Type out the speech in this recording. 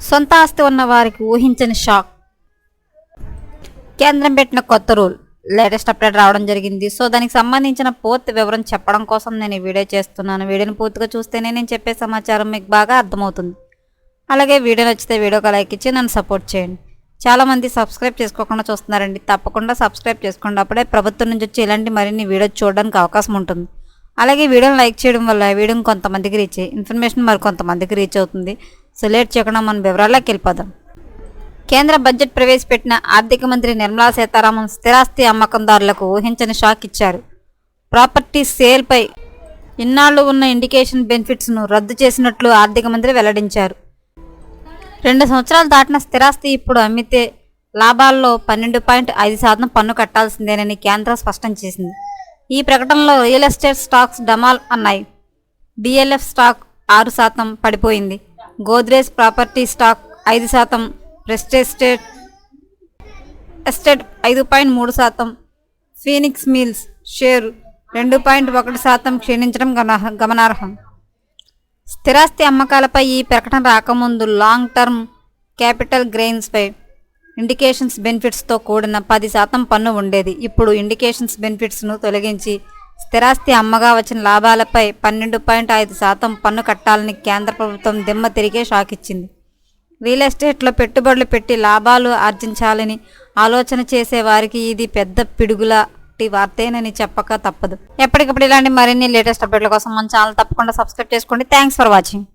సొంత ఆస్తి ఉన్న వారికి ఊహించని షాక్. కేంద్రం పెట్టిన కొత్త రూల్. లేటెస్ట్ అప్డేట్ రావడం జరిగింది. సో దానికి సంబంధించిన పూర్తి వివరం చెప్పడం కోసం నేను ఈ వీడియో చేస్తున్నాను. వీడియోని పూర్తిగా చూస్తేనే నేను చెప్పే సమాచారం మీకు బాగా అర్థమవుతుంది. అలాగే వీడియో నచ్చితే వీడియోకి లైక్ ఇచ్చి నన్ను సపోర్ట్ చేయండి. చాలామంది సబ్స్క్రైబ్ చేసుకోకుండా చూస్తున్నారండి. తప్పకుండా సబ్స్క్రైబ్ చేసుకోండి. అప్పుడే ప్రభుత్వం నుంచి వచ్చి ఇలాంటి మరిన్ని వీడియో చూడడానికి అవకాశం ఉంటుంది. అలాగే వీడియోని లైక్ చేయడం వల్ల వీడియోని కొంతమందికి రీచ్ ఇన్ఫర్మేషన్ మరి కొంతమందికి రీచ్ అవుతుంది. సో లేట్ చేయకుండా మనం వివరాల్లోకి వెళ్ళిపోదాం. కేంద్ర బడ్జెట్ ప్రవేశపెట్టిన ఆర్థిక మంత్రి నిర్మలా సీతారామన్ స్థిరాస్తి అమ్మకందారులకు ఊహించని షాక్ ఇచ్చారు. ప్రాపర్టీ సేల్పై ఇన్నాళ్ళు ఉన్న ఇండికేషన్ బెనిఫిట్స్ను రద్దు చేసినట్లు ఆర్థిక మంత్రి వెల్లడించారు. రెండు సంవత్సరాలు దాటిన స్థిరాస్తి ఇప్పుడు అమ్మితే లాభాల్లో పన్నెండు పాయింట్ ఐదు శాతం పన్ను కట్టాల్సిందేనని కేంద్రం స్పష్టం చేసింది. ఈ ప్రకటనలో రియల్ ఎస్టేట్ స్టాక్స్ డమాల్ అన్నాయి. డిఎల్ఎఫ్ స్టాక్ ఆరు శాతం పడిపోయింది. గోద్రేజ్ ప్రాపర్టీ స్టాక్ ఐదు శాతం ప్రెస్టేజ్ స్టేట్ ఎస్టేట్ ఐదు పాయింట్ మూడు శాతం ఫీనిక్స్ మిల్స్ షేరు రెండు పాయింట్ ఒకటి శాతం క్షీణించడం గమనార్హం. స్థిరాస్తి అమ్మకాలపై ఈ ప్రకటన రాకముందు లాంగ్ టర్మ్ క్యాపిటల్ గ్రెయిన్స్పై ఇండికేషన్స్ బెనిఫిట్స్తో కూడిన పది శాతం పన్ను ఉండేది. ఇప్పుడు ఇండికేషన్స్ బెనిఫిట్స్ను తొలగించి స్థిరాస్తి అమ్మగా వచ్చిన లాభాలపై పన్నెండు పాయింట్ ఐదు శాతం పన్ను కట్టాలని కేంద్ర ప్రభుత్వం దిమ్మ తిరిగే షాక్ ఇచ్చింది. రియల్ ఎస్టేట్లో పెట్టుబడులు పెట్టి లాభాలు ఆర్జించాలని ఆలోచన చేసే వారికి ఇది పెద్ద పిడుగులాంటి వార్తేనని చెప్పక తప్పదు. ఎప్పటికప్పుడు ఇలాంటి మరిన్ని లేటెస్ట్ అప్డేట్ల కోసం మన ఛానల్ తప్పకుండా సబ్స్క్రైబ్ చేసుకోండి. Thanks for watching.